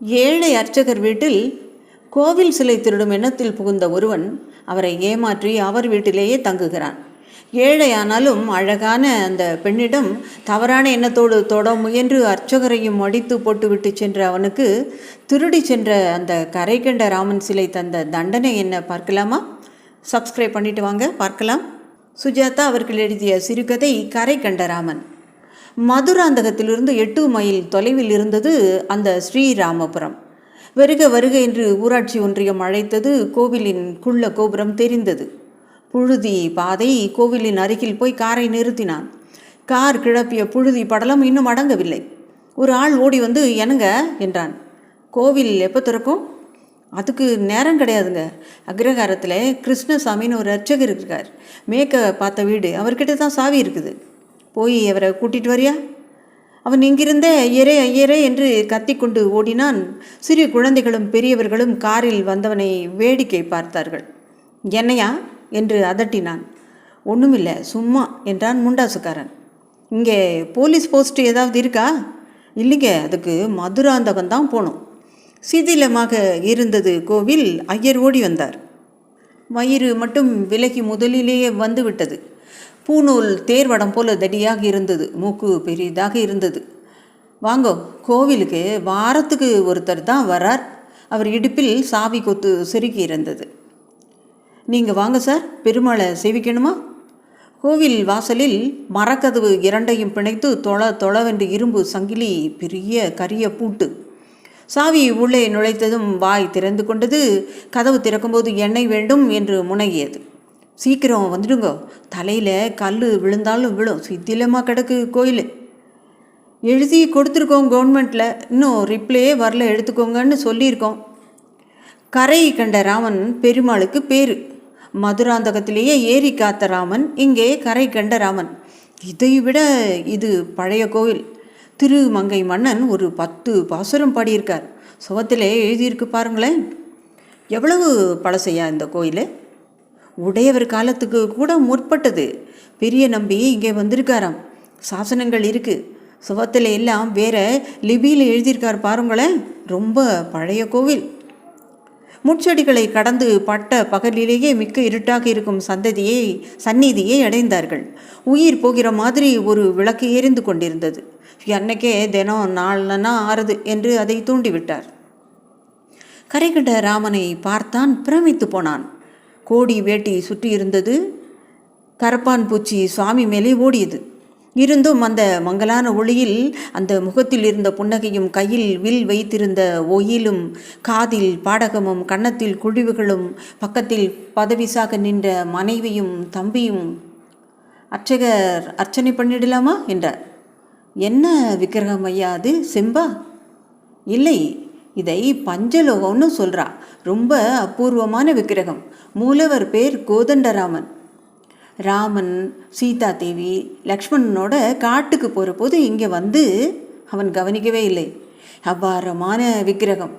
ஏழை அர்ச்சகர் வீட்டில் கோவில் சிலை திருடும் எண்ணத்தில் புகுந்த ஒருவன் அவரை ஏமாற்றி அவர் வீட்டிலேயே தங்குகிறான். ஏழையானாலும் அழகான அந்த பெண்ணிடம் தவறான எண்ணத்தோடு தொட முயன்று அர்ச்சகரையும் அடித்து போட்டுவிட்டு சென்ற அவனுக்கு திருடி சென்ற அந்த கரை கண்ட ராமன் சிலை தந்த தண்டனை என்ன பார்க்கலாமா? சப்ஸ்கிரைப் பண்ணிட்டு வாங்க பார்க்கலாம். சுஜாதா அவர்கள் எழுதிய சிறுகதை கரை கண்ட ராமன். மதுராந்தகத்திலிருந்து எட்டு மைல் தொலைவில் இருந்தது அந்த ஸ்ரீராமபுரம். வருக வருக என்று ஊராட்சி ஒன்றியம் அழைத்தது கோவிலின் குள்ள கோபுரம் தெரிந்தது. புழுதி பாதை கோவிலின் அருகில் போய் காரை நிறுத்தினான். கார் கிளப்பிய புழுதி படலம் இன்னும் அடங்கவில்லை. ஒரு ஆள் ஓடி வந்து என்னங்க? என்றான். கோவில் எப்போ திறக்கும்? அதுக்கு நேரம் கிடையாதுங்க. அக்ரஹாரத்தில் கிருஷ்ணசாமின்னு ஒரு அர்ச்சகர் இருக்கார். மேக்க பார்த்த வீடு. அவர்கிட்ட தான் சாவி இருக்குது. போய் அவரை கூட்டிகிட்டு வரியா? அவன் இங்கிருந்தே ஐயரே ஐயரே என்று கத்திக்கொண்டு ஓடினான். சிறிய குழந்தைகளும் பெரியவர்களும் காரில் வந்தவனை வேடிக்கை பார்த்தார்கள். என்னையா? என்று அதட்டினான். ஒன்றுமில்லை சும்மா என்றான் முண்டாசுக்காரன். இங்கே போலீஸ் போஸ்ட் ஏதாவது இருக்கா? இல்லைங்க அதுக்கு மதுராந்தகம் தான் போனோம் சிதிலமாக இருந்தது கோவில் ஐயர் ஓடி வந்தார். வயிறு மட்டும் விலகி முதலிலேயே வந்துவிட்டது. பூநூல் தேர்வடம் போல தடியாக இருந்தது மூக்கு பெரிதாக இருந்தது. வாங்கோ கோவிலுக்கு வாரத்துக்கு ஒருத்தர் தான் வரார். அவர் இடுப்பில் சாவி கொத்து செருகி இருந்தது. நீங்கள் வாங்க சார். பெருமாளை சேவிக்கணுமா? கோவில் வாசலில் மரக்கதவு இரண்டையும் பிணைத்து தொள தொளவென்று இரும்பு சங்கிலி பெரிய கரிய பூட்டு. சாவி உள்ளே நுழைத்ததும் வாய் திறந்து கொண்டது கதவு திறக்கும்போது எண்ணெய் வேண்டும் என்று முனகியது. சீக்கிரம் வந்துடுங்க. தலையில் கல் விழுந்தாலும் விழும். சித்திலமாக கிடக்கு கோயில். எழுதி கொடுத்துருக்கோம் கவர்மெண்ட்டில் இன்னும் ரிப்ளே வரல. எடுத்துக்கோங்கன்னு சொல்லியிருக்கோம். கரை கண்ட ராமன் பெருமாளுக்கு பேர். மதுராந்தகத்திலேயே ஏரி காத்த ராமன் இங்கே கரை கண்ட ராமன். இதை விட இது பழைய கோவில் திருமங்கை மன்னன் ஒரு பத்து பாசுரம் பாடியிருக்கார். சுவத்திலே எழுதியிருக்கு பாருங்களேன். எவ்வளவு பழசையா இந்த கோயில்? உடையவர் காலத்துக்கு கூட முற்பட்டது. பெரிய நம்பி இங்கே வந்திருக்காராம். சாசனங்கள் இருக்குது சுவத்தில் எல்லாம் வேற லிபியில் எழுதியிருக்கார் பாருங்களேன் ரொம்ப பழைய கோவில். முட்செடிகளை கடந்து பட்ட பகலிலேயே மிக்க இருட்டாக இருக்கும் சந்ததியை சந்நிதியை அடைந்தார்கள். உயிர் போகிற மாதிரி ஒரு விளக்கு எரிந்து கொண்டிருந்தது. அன்னைக்கே தினம் நாளனா ஆறுது என்று அதை தூண்டிவிட்டார். கரைகண்ட ராமனை பார்த்தான் பிரமித்து போனான். கோடி வேட்டி சுற்றி இருந்தது. கரப்பான் பூச்சி சுவாமி மேலே ஓடியது. இருந்தும் அந்த மங்கலான ஒளியில் அந்த முகத்தில் இருந்த புன்னகையும் கையில் வில் வைத்திருந்த ஒயிலும் காதில் பாடகமும் கன்னத்தில் குழிவுகளும் பக்கத்தில் பதவிசாக நின்ற மனைவியும் தம்பியும் அர்ச்சகர் அர்ச்சனை பண்ணிடலாமா? என்றார். என்ன விக்கிரகம் ஐயா அது செம்பா? இல்லை இதை பஞ்சலோகம்னு சொல்கிறா ரொம்ப அபூர்வமான விக்கிரகம். மூலவர் பேர் கோதண்டராமன். ராமன் சீதா தேவி லக்ஷ்மணனோட காட்டுக்கு போகிற போது இங்கே வந்து அவன் கவனிக்கவே இல்லை. அபாரமான விக்கிரகம்.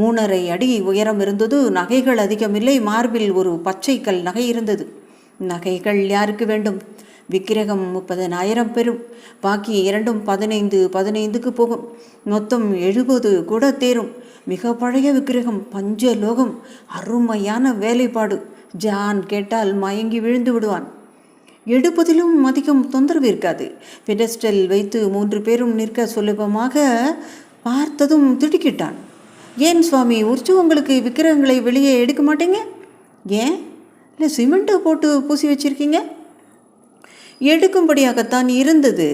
மூணரை அடி உயரம் இருந்தது நகைகள் அதிகமில்லை மார்பில் ஒரு பச்சை கல் நகை இருந்தது. நகைகள் யாருக்கு வேண்டும்? விக்கிரகம் முப்பதனாயிரம் பெறும். பாக்கி இரண்டும் பதினைந்து பதினைந்துக்கு போகும். மொத்தம் எழுபது கூட தேரும். மிக பழைய விக்கிரகம் பஞ்சலோகம் அருமையான வேலைப்பாடு. ஜான் கேட்டால் மயங்கி விழுந்து விடுவான். எடுப்பதிலும் அதிகம் தொந்தரவு இருக்காது. பெடஸ்டல் வைத்து மூன்று பேரும் நிற்க சுலபமாக பார்த்ததும் திடுக்கிட்டான். ஏன் சுவாமி உற்சவங்களுக்கு விக்கிரகங்களை வெளியே எடுக்க மாட்டீங்க? ஏன்? இல்லை சிமெண்ட்டை போட்டு பூசி வச்சுருக்கீங்க? எடுக்கும்படியாகத்தான் இருந்தது.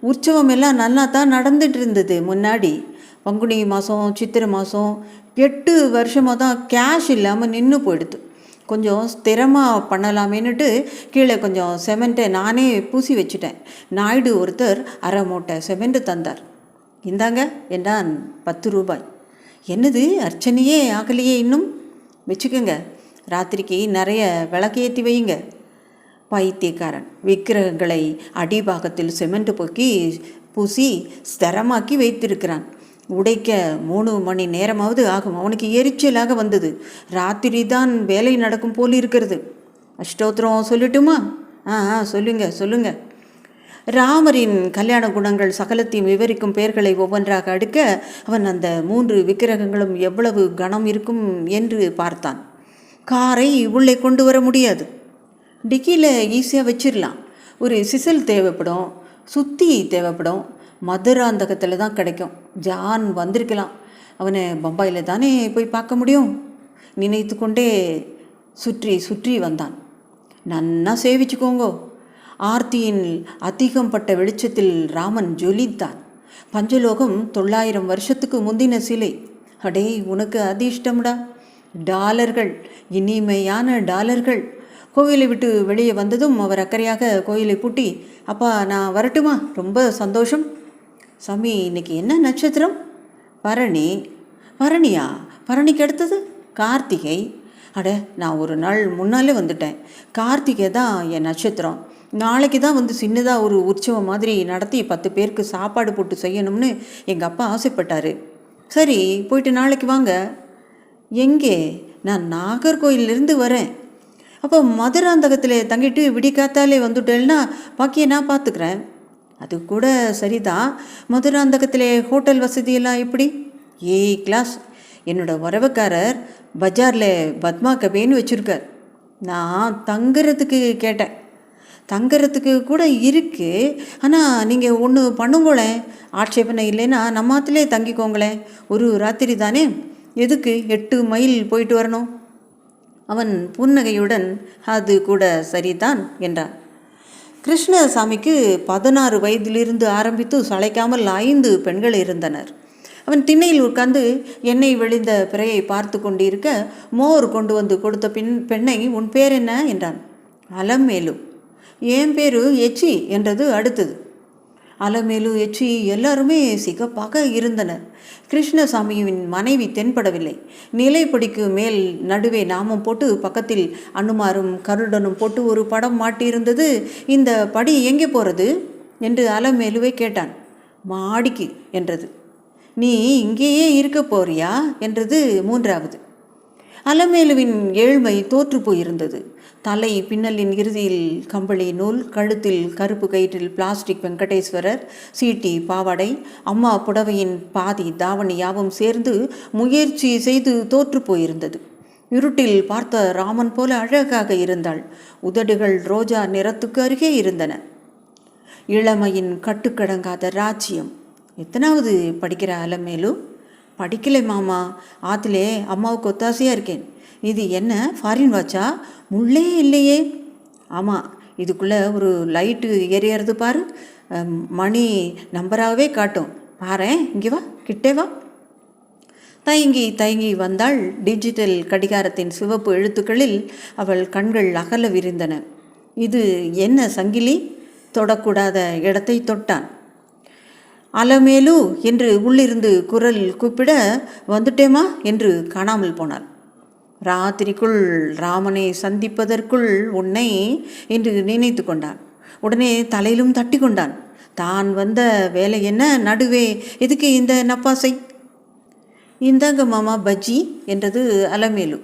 உற்சவம் எல்லாம் நல்லா தான் நடந்துட்டு இருந்தது முன்னாடி. பங்குனி மாதம் சித்திரை மாதம் எட்டு வருஷமாக தான் கேஷ் இல்லாமல் நின்று போயிடுது. கொஞ்சம் ஸ்திரமாக பண்ணலாமேன்னுட்டு கீழே கொஞ்சம் செமெண்ட்டை நானே பூசி வச்சுட்டேன். நாயுடு ஒருத்தர் அரை மூட்டை செமெண்ட் தந்தார். இந்தாங்க என்றான் பத்து ரூபாய். என்னது அர்ச்சனையே ஆகலையே இன்னும்? வச்சுக்கோங்க ராத்திரிக்கு நிறைய விளக்கேற்றி வையுங்க. பைத்தியக்காரன். விக்கிரகங்களை அடிபாகத்தில் சிமெண்ட் பொக்கி பூசி ஸ்திரமாக்கி வைத்திருக்கிறான். உடைக்க மூணு மணி நேரமாவது ஆகும். அவனுக்கு எரிச்சலாக வந்தது. ராத்திரி தான் வேலை நடக்கும் போல் இருக்கிறது. அஷ்டோத்திரம் சொல்லட்டுமா? ஆ ஆ சொல்லுங்க சொல்லுங்க. ராமரின் கல்யாண குணங்கள் சகலத்தையும் விவரிக்கும் பெயர்களை ஒவ்வொன்றாக அடுக்க அவன் அந்த மூன்று விக்கிரகங்களும் எவ்வளவு கனம் இருக்கும் என்று பார்த்தான். காரை உள்ளே கொண்டு வர முடியாது. டிக்கியில் ஈஸியாக வச்சிடலாம் ஒரு சிசல் தேவைப்படும் சுத்தி தேவைப்படும் மதுராந்தகத்தில் தான் கிடைக்கும். ஜான் வந்திருக்கலாம். அவனை பம்பாயில் தானே போய் பார்க்க முடியும்? நினைத்து கொண்டே சுற்றி சுற்றி வந்தான். நன்னா சேவிச்சுக்கோங்கோ. ஆர்த்தியின் அதிகம் பட்ட வெளிச்சத்தில் ராமன் ஜொலித்தான். பஞ்சலோகம் தொள்ளாயிரம் வருஷத்துக்கு முந்தின சிலை. அடே உனக்கு அதிர்ஷ்டம்டா. டாலர்கள் இனிமையான டாலர்கள். கோவிலை விட்டு வெளியே வந்ததும் அவர் அக்கறையாக கோயிலை பூட்டி அப்பா நான் வரட்டுமா? ரொம்ப சந்தோஷம். சாமி இன்னைக்கு என்ன நட்சத்திரம்? பரணி. பரணியா? பரணிக்கு அடுத்தது? கார்த்திகை. அட நான் ஒரு நாள் முன்னாலே வந்துட்டேன். கார்த்திகை தான் என் நட்சத்திரம். நாளைக்கு தான் வந்து சின்னதாக ஒரு உற்சவம் மாதிரி நடத்தி பத்து பேருக்கு சாப்பாடு போட்டு செய்யணும்னு எங்கள் அப்பா ஆசைப்பட்டார். சரி போயிட்டு நாளைக்கு வாங்க. எங்கே? நான் நாகர்கோயிலிருந்து வரேன். அப்போ மதுராந்தகத்தில் தங்கிட்டு விடிக்காத்தாலே வந்துட்டேன்னா பாக்கிய நான் பார்த்துக்கிறேன். அது கூட சரிதான் மதுராந்தகத்தில் ஹோட்டல் வசதியெல்லாம் எப்படி? ஏய் கிளாஸ். என்னோட உறவுக்காரர் பஜாரில் பத்மா கபேன்னு வச்சுருக்கார். நான் தங்குறதுக்கு கேட்டேன். தங்குறதுக்கு கூட இருக்குது ஆனால் நீங்கள் ஒன்று பண்ணுங்களேன். ஆட்சேபனை இல்லைன்னா நம்ம ஆத்துலே தங்கிக்கோங்களேன். ஒரு ராத்திரி தானே எதுக்கு எட்டு மைல் போயிட்டு வரணும்? அவன் புன்னகையுடன் அது கூட சரிதான் என்றான். கிருஷ்ணசாமிக்கு பதினாறு வயதிலிருந்து ஆரம்பித்து சளைக்காமல் ஐந்து பெண்கள் இருந்தனர். அவன் திண்ணையில் உட்கார்ந்து எண்ணெய் வெளிந்த பிறையை பார்த்து கொண்டிருக்க மோர் கொண்டு வந்து கொடுத்த பின் பெண்ணை உன் பேர் என்ன? என்றான். அலமேலு. என் பேரு எச்சி என்றது அடுத்தது. அலமேலு எச்சி எல்லாருமே சிகப்பாக இருந்தனர் கிருஷ்ணசாமியின் மனைவி தென்படவில்லை. நிலைப்படிக்கு மேல் நடுவே நாமம் போட்டு பக்கத்தில் அனுமாரும் கருடனும் போட்டு ஒரு படம் மாட்டியிருந்தது. இந்த படி எங்கே போகிறது என்று அலமேலுவை கேட்டான். மாடிக்கு என்றது. நீ இங்கேயே இருக்க போறியா? என்றது மூன்றாவது. அலமேலுவின் ஏழ்மை தோற்று போயிருந்தது. தலை பின்னலின் இறுதியில் கம்பளி நூல் கழுத்தில் கருப்பு கயிற்றில் பிளாஸ்டிக் வெங்கடேஸ்வரர் சீட்டி பாவாடை அம்மா புடவையின் பாதி தாவணி யாவும் சேர்ந்து முயற்சி செய்து தோற்று போயிருந்தது. இருட்டில் பார்த்த ராமன் போல அழகாக இருந்தாள். உதடுகள் ரோஜா நிறத்துக்கு அருகே இருந்தன. இளமையின் கட்டுக்கடங்காத ராஜ்யம். எத்தனாவது படிக்கிற அலமேலு? படிக்கலை மாமா. ஆத்திலே அம்மாவுக்கு ஒத்தாசையாக இருக்கேன். இது என்ன ஃபாரின் வாட்சா முள்ளே இல்லையே. ஆமாம் இதுக்குள்ளே ஒரு லைட்டு எரியறது பாரு. மணி நம்பராகவே காட்டும். பாரு இங்கே வா கிட்டே வா. தயங்கி தயங்கி வந்தாள் டிஜிட்டல் கடிகாரத்தின் சிவப்பு எழுத்துக்களில் அவள் கண்கள் அகல விரிந்தன. இது என்ன சங்கிலி? தொடக்கூடாத இடத்தை தொட்டான். அலமேலு என்று உள்ளிருந்து குரல் கூப்பிட வந்துட்டேமா என்று காணாமல் போனாள். ராத்திரிக்குள் ராமனை சந்திப்பதற்குள் உன்னை என்று நினைத்து கொண்டான். உடனே தலையிலும் தட்டி கொண்டான். தான் வந்த வேலை என்ன? நடுவே எதுக்கு இந்த நப்பாசை? இந்தாங்க மாமா பஜ்ஜி என்றது அலமேலு.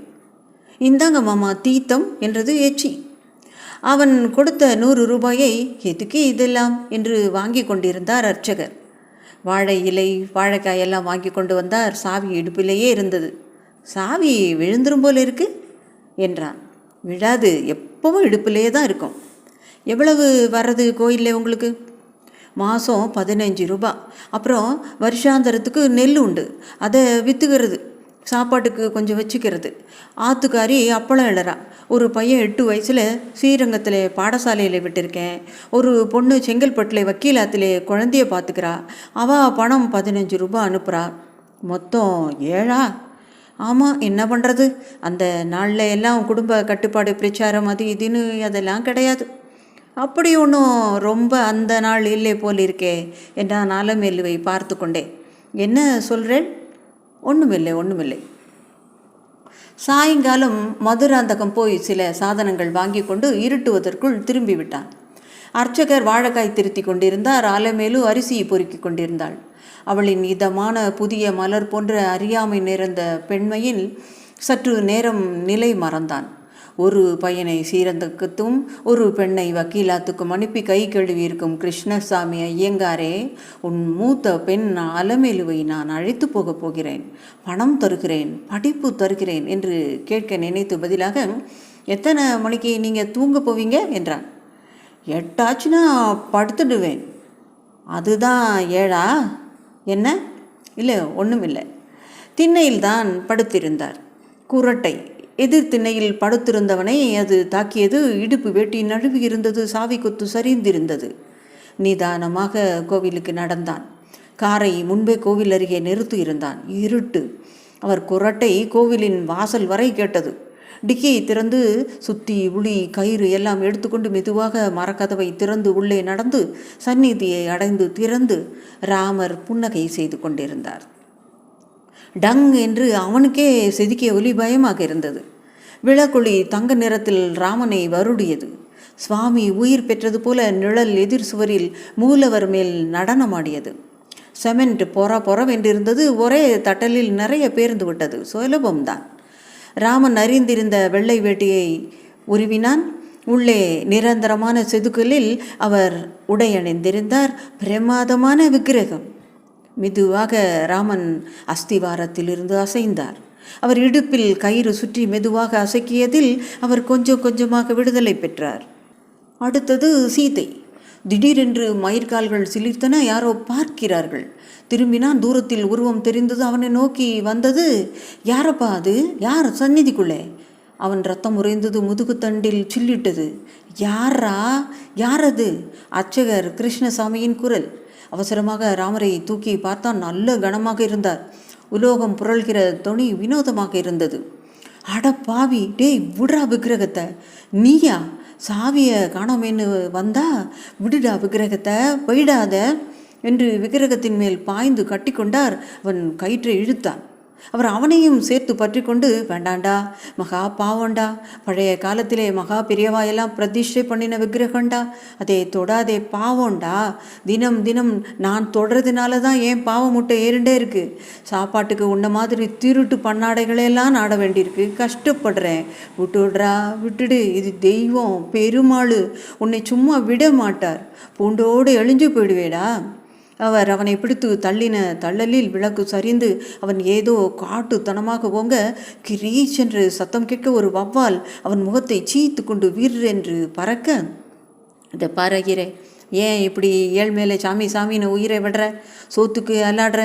இந்தாங்க மாமா தீத்தம் என்றது ஏச்சி. அவன் கொடுத்த நூறு ரூபாயை எதுக்கு இதெல்லாம்? என்று வாங்கி கொண்டிருந்தார் அர்ச்சகர். வாழை இலை வாழைக்காய் எல்லாம் வாங்கி கொண்டு வந்தார். சாவி இடுப்பிலேயே இருந்தது. சாவி விழுந்துரும் போல இருக்கு என்றான். விழாது எப்பவும் இடுப்பிலேயே தான் இருக்கும். எவ்வளவு வர்றது கோயிலில் உங்களுக்கு? மாதம் பதினஞ்சு ரூபா. அப்புறம் வருஷாந்தரத்துக்கு நெல் உண்டு. அதை விற்றுக்கிறது சாப்பாட்டுக்கு கொஞ்சம் வச்சுக்கிறது. ஆத்துக்காரி அப்பளம் இழறா. ஒரு பையன் எட்டு வயசில் ஸ்ரீரங்கத்தில் பாடசாலையில் விட்டுருக்கேன். ஒரு பொண்ணு செங்கல்பட்டில் வக்கீலாத்தில் குழந்தைய பார்த்துக்கிறா. அவள் பணம் பதினஞ்சு ரூபா அனுப்புகிறா மொத்தம் ஏழா? ஆமாம் என்ன பண்ணுறது அந்த நாளில் எல்லாம் குடும்ப கட்டுப்பாடு பிரச்சாரம் அது இதுன்னு அதெல்லாம் கிடையாது. அப்படி ஒன்றும் ரொம்ப அந்த நாள் இல்லை போல் இருக்கே என்றான் ஆலமேலுவை பார்த்து கொண்டே என்ன சொல்கிறேன் ஒன்றுமில்லை ஒன்றுமில்லை சாயங்காலம் மதுராந்தகம் போய் சில சாதனங்கள் வாங்கி கொண்டு இருட்டுவதற்குள் திரும்பி விட்டான் அர்ச்சகர் வாழைக்காய் திருத்தி கொண்டிருந்தார். ஆலமேலு அரிசியை பொறுக்கி கொண்டிருந்தாள். அவளின் இதமான புதிய மலர் போன்ற அறியாமை நிறைந்த பெண்மையில் சற்று நேரம் நிலை மறந்தான். ஒரு பையனை சீரந்தக்கத்தும் ஒரு பெண்ணை வக்கீலாத்துக்கும் அனுப்பி கை கழுவி இருக்கும் கிருஷ்ணசாமி ஐயங்காரே உன் மூத்த பெண் அலமேலுவை நான் அழைத்து போகப் போகிறேன். பணம் தருகிறேன் படிப்பு தருகிறேன் என்று கேட்க நினைத்து பதிலாக எத்தனை மணிக்கு நீங்கள் தூங்க போவீங்க? என்றான். எட்டாச்சுன்னா படுத்துடுவேன். அதுதான் ஏழா? என்ன? இல்லை ஒன்றும் இல்லை திண்ணையில்தான் படுத்திருந்தார். குரட்டை எதிர் திண்ணையில் படுத்திருந்தவனை அது தாக்கியது. இடுப்பு வேட்டி நழுவி இருந்தது. சாவி கொத்து சரிந்திருந்தது. நிதானமாக கோவிலுக்கு நடந்தான். காரை முன்பே கோவில் அருகே நிறுத்தி இருந்தான். இருட்டு. அவர் குரட்டை கோவிலின் வாசல் வரை கேட்டது. டிக்கியை திறந்து சுத்தி உளி கயிறு எல்லாம் எடுத்துக்கொண்டு மெதுவாக மரக்கதவை திறந்து உள்ளே நடந்து சந்நிதியை அடைந்து திறந்து ராமர் புன்னகை செய்து கொண்டிருந்தார். டங் என்று அவனுக்கே செதுக்கிய ஒலி பயமாக இருந்தது. விளக்குழி தங்க நிறத்தில் ராமனை வருடியது. சுவாமி உயிர் பெற்றது போல நிழல் எதிர் சுவரில் மூலவர் மேல் நடனமாடியது. செமெண்ட் பொற பொறவென்றிருந்தது ஒரே தட்டலில் நிறைய பேர்ந்து விட்டது. சுலபம்தான் ராமன் அறிந்திருந்த வெள்ளை வேட்டியை உருவினான். உள்ளே நிரந்தரமான செதுக்கலில் அவர் உடையணிந்திருந்தார். பிரமாதமான விக்கிரகம். மெதுவாக ராமன் அஸ்திவாரத்திலிருந்து அசைந்தார். அவர் இடுப்பில் கயிறு சுற்றி மெதுவாக அசைக்கியதில் அவர் கொஞ்சம் கொஞ்சமாக விடுதலை பெற்றார். அடுத்தது சீதை. திடீரென்று மயிர்கால்கள் சிலிர்த்தன யாரோ பார்க்கிறார்கள். திரும்பினான் தூரத்தில் உருவம் தெரிந்தது அவனை நோக்கி வந்தது யாரப்பா அது? யார் சந்நிதிக்குள்ளே? அவன் ரத்தம் உறைந்தது முதுகுத்தண்டில் சில்லிட்டது. யாரா யாரது? அர்ச்சகர் கிருஷ்ணசாமியின் குரல். அவசரமாக ராமரை தூக்கி பார்த்தான் நல்ல கனமாக இருந்தார். உலோகம் புரள்கிற துணி வினோதமாக இருந்தது. அட பாவி டேய் விடுறா விக்கிரகத்தை. நீயா? சாவியை காணோமேன்னு வந்தா விடுடா விக்கிரகத்தை போயிடாத என்று விக்கிரகத்தின் மேல் பாய்ந்து கட்டிக்கொண்டார். அவன் கயிற்றை இழுத்தான். அவர் அவனையும் சேர்த்து பற்றி கொண்டு வேண்டாண்டா மகா பாவண்டா பழைய காலத்திலே மகா பெரியவாயெல்லாம் பிரதிஷ்டை பண்ணின விக்கிரகண்டா அதே தொடாதே பாவம்டா. தினம் தினம் நான் தொடறதுனால தான் ஏன் பாவம் முட்டை ஏறிண்டே இருக்கு? சாப்பாட்டுக்கு உன்ன மாதிரி திருட்டு பண்ணாடைகளெல்லாம் நாட வேண்டியிருக்கு. கஷ்டப்படுறேன். விட்டுடுறா விட்டுடு. இது தெய்வம் பெருமாள். உன்னை சும்மா விட மாட்டார். பூண்டோடு எழிஞ்சு போயிடுவேடா. அவர் அவனை பிடித்து தள்ளின தள்ளலில் விளக்கு சரிந்து அவன் ஏதோ காட்டுத்தனமாக ஓங்க கிரீச் என்று சத்தம் கேட்க ஒரு வவ்வால் அவன் முகத்தை சீத்து கொண்டு வீரென்று பறக்க இதை பாருகிறே ஏன் இப்படி ஏழ் மேலே சாமி சாமின்னு உயிரை விடுற சோத்துக்கு அல்லாடுற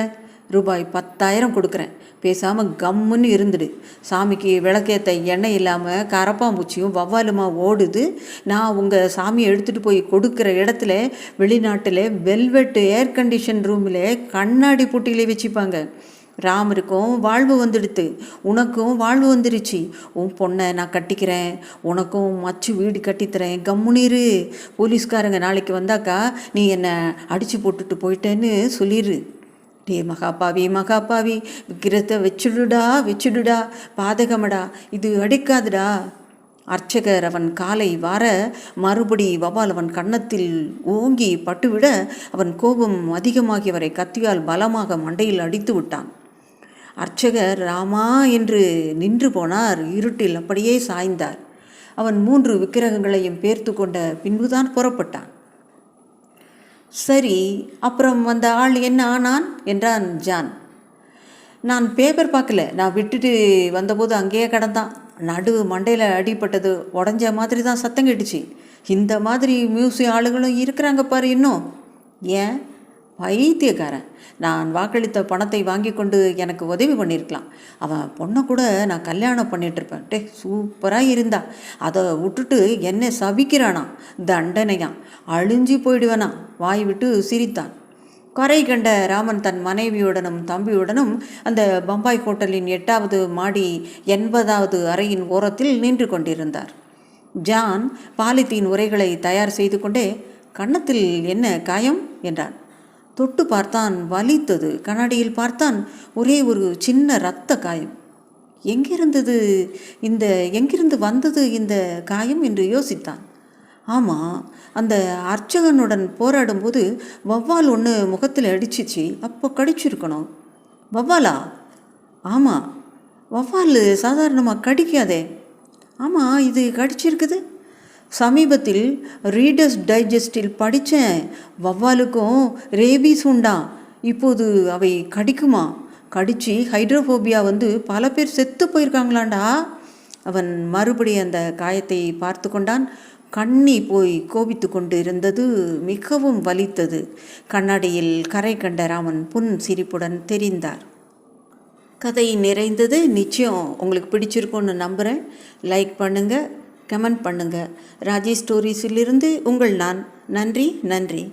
ரூபாய் பத்தாயிரம் கொடுக்குறேன். பேசாமல் கம்முன்னு இருந்துடு. சாமிக்கு விளக்கேற்ற எண்ணெய் இல்லாமல் கரப்பாம்பூச்சியும் வவ்வாலுமா ஓடுது. நான் உங்கள் சாமியை எடுத்துகிட்டு போய் கொடுக்குற இடத்துல வெளிநாட்டில் வெல்வெட்டு ஏர் கண்டிஷன் ரூமில் கண்ணாடி போட்டியிலே வச்சுப்பாங்க. ராமருக்கும் வாழ்வு வந்துடுத்து. உனக்கும் வாழ்வு வந்துருச்சு. உன் பொண்ணை நான் கட்டிக்கிறேன். உனக்கும் மச்சு வீடு கட்டித்தரேன். கம்முனிரு போலீஸ்காரங்க நாளைக்கு வந்தாக்கா நீ என்னை அடித்து போட்டுட்டு போயிட்டேன்னு சொல்லிடு டே மகாபாவி மகாபாவி விக்கிரத்தை வச்சுடுடா வச்சுடுடா பாதகமடா இது அடிக்காதுடா. அர்ச்சகர் அவன் காலை வார மறுபடி வபால் அவன் கன்னத்தில் ஓங்கி பட்டுவிட அவன் கோபம் அதிகமாகியவரை கத்தியால் பலமாக மண்டையில் அடித்து விட்டான். அர்ச்சகர் ராமா என்று நின்று போனார் இருட்டில் அப்படியே சாய்ந்தார். அவன் மூன்று விக்கிரகங்களையும் பேர்த்து கொண்ட பின்புதான் புறப்பட்டான். சரி அப்புறம் வந்த ஆள் என்ன ஆனான்? என்றான் ஜான். நான் பேப்பர் பார்க்கல. நான் விட்டுட்டு வந்தபோது அங்கேயே கிடந்தான். நடு மண்டையில் அடிப்பட்டது உடஞ்ச மாதிரி தான் சத்தம் கேட்டுச்சு. இந்த மாதிரி மியூசியம் ஆளுகளும் இருக்கிறாங்க பாரு இன்னும். ஏன்? பைத்தியக்காரன். நான் வாக்களித்த பணத்தை வாங்கி கொண்டு எனக்கு உதவி பண்ணியிருக்கலாம் அவன் பொண்ணை கூட நான் கல்யாணம் பண்ணிகிட்ருப்பேன் டே சூப்பராக இருந்தா. அதை விட்டுட்டு என்னை சபிக்கிறானா? தண்டனையான் அழிஞ்சு போயிடுவேனா? வாய் விட்டு சிரித்தான். கரை கண்ட ராமன் தன் மனைவியுடனும் தம்பியுடனும் அந்த பம்பாய் ஹோட்டலின் எட்டாவது மாடி எண்பதாவது அறையின் ஓரத்தில் நின்று கொண்டிருந்தார். ஜான் பாலித்தீன் உரைகளை தயார் செய்து கொண்டே கன்னத்தில் என்ன காயம்? என்றான். தொட்டு பார்த்தான் வலித்தது. கண்ணாடியில் பார்த்தான் ஒரே ஒரு சின்ன இரத்த காயம். எங்கிருந்தது இந்த எங்கிருந்து வந்தது இந்த காயம் என்று யோசித்தான். ஆமாம் அந்த அர்ச்சகனுடன் போராடும்போது வவ்வால் ஒன்று முகத்தில் அடிச்சிச்சு அப்போ கடிச்சிருக்கணும். வவ்வாலா ஆமாம் வவ்வால் சாதாரணமாக கடிக்காதே. ஆமாம் இது கடிச்சிருக்குது. சமீபத்தில் ரீடர்ஸ் டைஜஸ்டில் படித்தேன் வவ்வாலுக்கும் ரேபீஸ் உண்டாம் இப்போது அவை கடிக்குமா? கடித்து ஹைட்ரோஃபோபியா வந்து பல பேர் செத்து போயிருக்காங்களாண்டா? அவன் மறுபடி அந்த காயத்தை பார்த்து கொண்டான். கண்ணி போய் கோபித்து கொண்டு இருந்தது மிகவும் வலித்தது. கண்ணாடியில் கரை கண்ட ராமன் புன் சிரிப்புடன் தெரிந்தார். கதை நிறைந்தது. நிச்சயம் உங்களுக்கு பிடிச்சிருக்கும்னு நம்புகிறேன் லைக் பண்ணுங்கள் கமெண்ட் பண்ணுங்கள் ராஜேஷ் ஸ்டோரிஸிலிருந்து உங்கள் நான். நன்றி நன்றி.